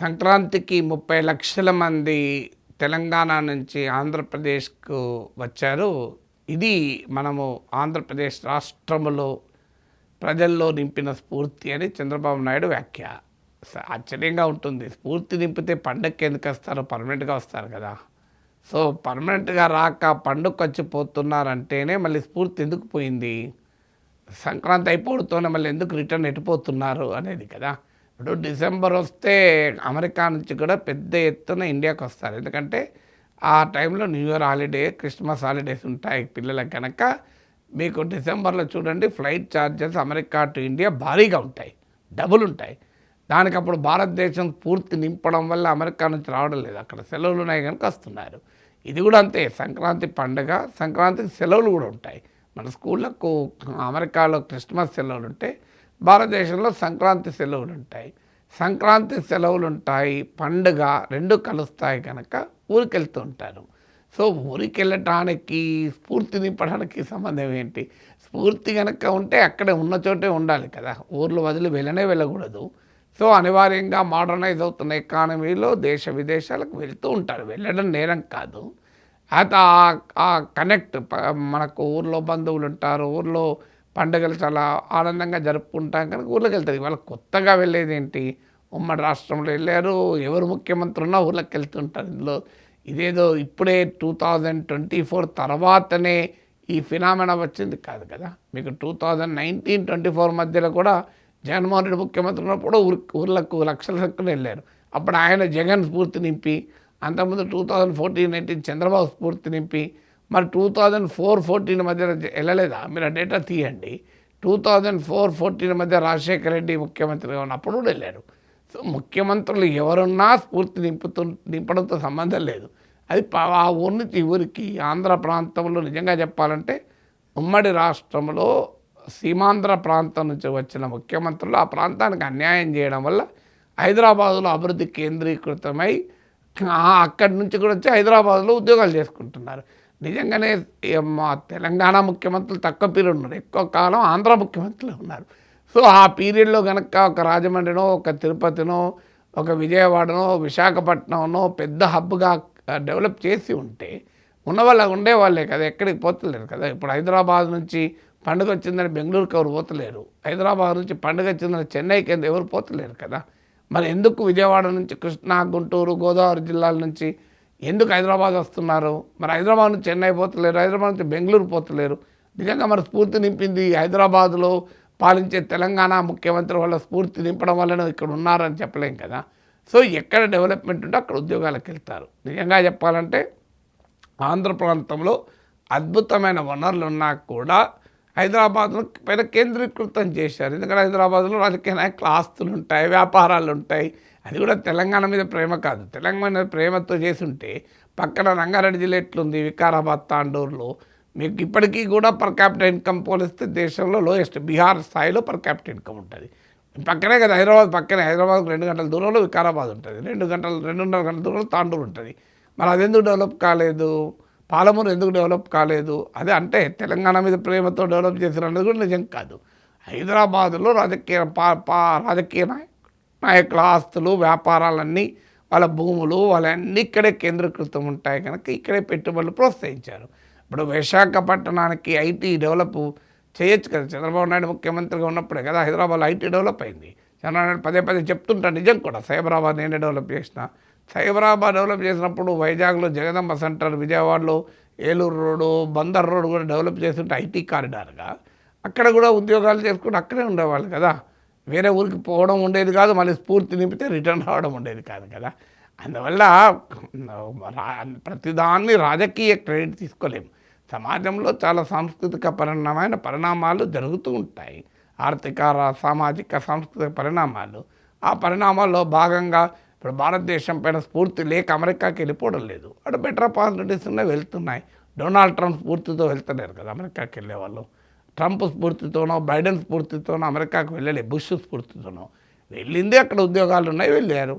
సంక్రాంతికి ముప్పై లక్షల మంది తెలంగాణ నుంచి ఆంధ్రప్రదేశ్కు వచ్చారు. ఇది మనము ఆంధ్రప్రదేశ్ రాష్ట్రములో ప్రజల్లో నింపిన స్ఫూర్తి అని చంద్రబాబు నాయుడు వ్యాఖ్య. ఆశ్చర్యంగా ఉంటుంది. స్ఫూర్తి నింపితే పండగకి ఎందుకు వస్తారు? పర్మనెంట్గా వస్తారు కదా. సో పర్మనెంట్గా రాక పండుగ వచ్చి పోతున్నారంటేనే మళ్ళీ స్ఫూర్తి ఎందుకు పోయింది? సంక్రాంతి అయిపోవడంతోనే మళ్ళీ ఎందుకు రిటర్న్ ఎట్టిపోతున్నారు అనేది కదా. ఇప్పుడు డిసెంబర్ వస్తే అమెరికా నుంచి కూడా పెద్ద ఎత్తున ఇండియాకి వస్తారు. ఎందుకంటే ఆ టైంలో new year holiday christmas holidays ఉంటాయి పిల్లలకు కనుక మీకు డిసెంబర్లో చూడండి flight charges America to India భారీగా ఉంటాయి డబుల్ ఉంటాయి. దానికి అప్పుడు భారతదేశం పూర్తి నింపడం వల్ల అమెరికా నుంచి రావడం లేదు. అక్కడ సెలవులు ఉన్నాయి కనుక వస్తున్నారు. ఇది కూడా అంతే సంక్రాంతి పండుగ సంక్రాంతికి సెలవులు కూడా ఉంటాయి. మన స్కూళ్ళకు అమెరికాలో క్రిస్మస్ సెలవులు ఉంటే భారతదేశంలో సంక్రాంతి సెలవులు ఉంటాయి సంక్రాంతి సెలవులు ఉంటాయి పండుగ రెండు కలుస్తాయి కనుక ఊరికి వెళ్తూ ఉంటారు. సో ఊరికి వెళ్ళటానికి స్ఫూర్తి నింపడానికి సంబంధం ఏంటి? స్ఫూర్తి కనుక ఉంటే అక్కడే ఉన్న చోటే ఉండాలి కదా. ఊర్లు వదిలి వెళ్ళనే వెళ్ళకూడదు. సో అనివార్యంగా మోడర్నైజ్ అవుతున్న ఎకానమీలో దేశ విదేశాలకు వెళ్తూ ఉంటారు. వెళ్ళడం నేరం కాదు. అయితే ఆ- కనెక్ట్ మనకు ఊర్లో బంధువులు ఉంటారు ఊర్లో పండుగలు చాలా ఆనందంగా జరుపుకుంటాం కనుక ఊళ్ళకి వెళ్తారు. ఇవాళ కొత్తగా వెళ్ళేది ఏంటి? ఉమ్మడి రాష్ట్రంలో వెళ్ళారు. ఎవరు ముఖ్యమంత్రి ఉన్నా ఊర్లోకి వెళ్తుంటారు ఇందులో. ఇదేదో ఇప్పుడే టూ థౌజండ్ ట్వంటీ ఫోర్ తర్వాతనే ఈ ఫినామినా వచ్చింది కాదు కదా. మీకు two thousand nineteen twenty four మధ్యలో కూడా జగన్మోహన్ రెడ్డి ముఖ్యమంత్రి ఉన్నప్పుడు ఊరి ఊర్లకు లక్షల సంఖ్యలో వెళ్ళారు. అప్పుడు ఆయన జగన్ స్ఫూర్తి నింపి అంతకుముందు two thousand fourteen nineteen Chandrababu స్ఫూర్తి నింపి మరి టూ థౌజండ్ ఫోర్ ఫోర్టీన్ మధ్య వెళ్ళలేదా? మీరు ఆ డేటా తీయండి. టూ థౌజండ్ ఫోర్ ఫోర్టీన్ మధ్య రాజశేఖర రెడ్డి ముఖ్యమంత్రిగా ఉన్నప్పుడు కూడా వెళ్ళారు. సో ముఖ్యమంత్రులు ఎవరున్నా స్ఫూర్తి నింపుతూ నింపడంతో సంబంధం లేదు. అది ప- ఆ ఊరి నుంచి ఊరికి ఆంధ్ర ప్రాంతంలో నిజంగా చెప్పాలంటే ఉమ్మడి రాష్ట్రంలో సీమాంధ్ర ప్రాంతం నుంచి వచ్చిన ముఖ్యమంత్రులు ఆ ప్రాంతానికి అన్యాయం చేయడం వల్ల హైదరాబాదులో అభివృద్ధి కేంద్రీకృతమై ఆ అక్కడి నుంచి కూడా వచ్చి హైదరాబాద్లో ఉద్యోగాలు చేసుకుంటున్నారు. నిజంగానే మా తెలంగాణ ముఖ్యమంత్రులు తక్కువ పీరియడ్ ఉన్నారు. ఎక్కువ కాలం ఆంధ్ర ముఖ్యమంత్రులు ఉన్నారు. సో ఆ పీరియడ్లో కనుక ఒక రాజమండ్రినో ఒక తిరుపతినో ఒక విజయవాడనో విశాఖపట్నంనో పెద్ద హబ్గా డెవలప్ చేసి ఉంటే ఉన్న వాళ్ళ ఉండేవాళ్ళే కదా ఎక్కడికి పోతలేరు కదా. ఇప్పుడు హైదరాబాద్ నుంచి పండుగ వచ్చిందని బెంగళూరుకి ఎవరు పోతలేరు. హైదరాబాద్ నుంచి పండుగ వచ్చిందని చెన్నైకి ఎవరు పోతలేరు కదా. మరి ఎందుకు విజయవాడ నుంచి కృష్ణా గుంటూరు గోదావరి జిల్లాల నుంచి ఎందుకు హైదరాబాద్ వస్తున్నారు? మరి హైదరాబాద్ నుంచి చెన్నై పోతలేరు హైదరాబాద్ నుంచి బెంగళూరు పోతలేరు. నిజంగా మరి స్ఫూర్తి నింపింది హైదరాబాద్లో పాలించే తెలంగాణ ముఖ్యమంత్రి వాళ్ళ స్ఫూర్తి నింపడం వల్లనే ఇక్కడ ఉన్నారని చెప్పలేం కదా. సో ఎక్కడ డెవలప్మెంట్ ఉంటే అక్కడ ఉద్యోగాలకు వెళ్తారు. నిజంగా చెప్పాలంటే ఆంధ్ర ప్రాంతంలో అద్భుతమైన వనరులు ఉన్నా కూడా హైదరాబాద్ను పైన కేంద్రీకృతం చేశారు. ఎందుకంటే హైదరాబాద్లో రాజకీయ నాయకుల ఆస్తులు ఉంటాయి వ్యాపారాలు ఉంటాయి అది కూడా తెలంగాణ మీద ప్రేమ కాదు. తెలంగాణ మీద ప్రేమతో చేసి ఉంటే పక్కన రంగారెడ్డి జిల్లా ఎట్లుంది? వికారాబాద్ తాండూరులో మీకు ఇప్పటికీ కూడా పర్ క్యాపిటల్ ఇన్కమ్ పోలిస్తే దేశంలో లోయెస్ట్ బీహార్ స్థాయిలో పర్ క్యాపిటల్ ఇన్కమ్ ఉంటుంది. పక్కనే కదా హైదరాబాద్ పక్కనే. హైదరాబాద్ రెండు గంటల దూరంలో వికారాబాద్ ఉంటుంది. రెండు గంటలు రెండున్నర గంటల దూరంలో తాండూరు ఉంటుంది. మరి అది ఎందుకు డెవలప్ కాలేదు? పాలమూరు ఎందుకు డెవలప్ కాలేదు? అదే అంటే తెలంగాణ మీద ప్రేమతో డెవలప్ చేసిన అనేది కూడా నిజం కాదు. హైదరాబాదులో రాజకీయ పా పా రాజకీయ ఆ యొక్క ఆస్తులు వ్యాపారాలన్నీ వాళ్ళ భూములు వాళ్ళన్నీ ఇక్కడే కేంద్రీకృతం ఉంటాయి కనుక ఇక్కడే పెట్టుబడులు ప్రోత్సహించారు. ఇప్పుడు విశాఖపట్నానికి ఐటీ డెవలప్ చేయొచ్చు కదా. చంద్రబాబు నాయుడు ముఖ్యమంత్రిగా ఉన్నప్పుడే కదా హైదరాబాద్ ఐటీ డెవలప్ అయింది. చంద్రబాబు నాయుడు పదే పదే చెప్తుంటా నిజం కూడా సైబరాబాద్ నేనే డెవలప్ చేసిన. సైబరాబాద్ డెవలప్ చేసినప్పుడు వైజాగ్లో జగదంబ సెంటర్ విజయవాడలో ఏలూరు రోడ్డు బందర్ రోడ్డు కూడా డెవలప్ చేస్తుంటే ఐటీ కారిడార్గా. అక్కడ కూడా ఉద్యోగాలు చేసుకుంటే అక్కడే ఉండేవాళ్ళు కదా. వేరే ఊరికి పోవడం ఉండేది కాదు మళ్ళీ స్ఫూర్తి నింపితే రిటర్న్ రావడం ఉండేది కాదు కదా. అందువల్ల రా- ప్రతిదాన్ని రాజకీయ క్రెడిట్ తీసుకోలేము. సమాజంలో చాలా సాంస్కృతిక పరిణామైన పరిణామాలు జరుగుతూ ఉంటాయి. ఆర్థిక సామాజిక సాంస్కృతిక పరిణామాలు. ఆ పరిణామాల్లో భాగంగా ఇప్పుడు భారతదేశం పైన స్ఫూర్తి లేక అమెరికాకి వెళ్ళిపోవడం లేదు. అటు బెటర్ ఆపర్చునిటీస్ ఉన్నాయి వెళ్తున్నాయి. డొనాల్డ్ ట్రంప్ స్ఫూర్తితో వెళ్తలేరు కదా అమెరికాకి వెళ్ళేవాళ్ళు. ట్రంప్ స్ఫూర్తితోనో బైడెన్ స్ఫూర్తితోనో అమెరికాకు వెళ్ళలే బుష్ స్ఫూర్తితోనో. వెళ్ళింది అక్కడ ఉద్యోగాలు ఉన్నాయి వెళ్ళారు.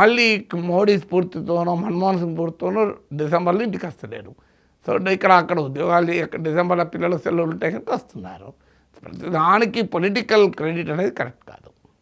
మళ్ళీ మోడీ స్ఫూర్తితోనో మన్మోహన్ సింగ్ స్ఫూర్తితోనో డిసెంబర్లో ఇంటికి వస్తలేరు. సో ఇక్కడ అక్కడ ఉద్యోగాలు ఇక్కడ డిసెంబర్లో పిల్లలు సెలవులు ఉంటాయి కనుక వస్తున్నారు. ప్రతిదానికి పొలిటికల్ క్రెడిట్ అనేది కరెక్ట్ కాదు.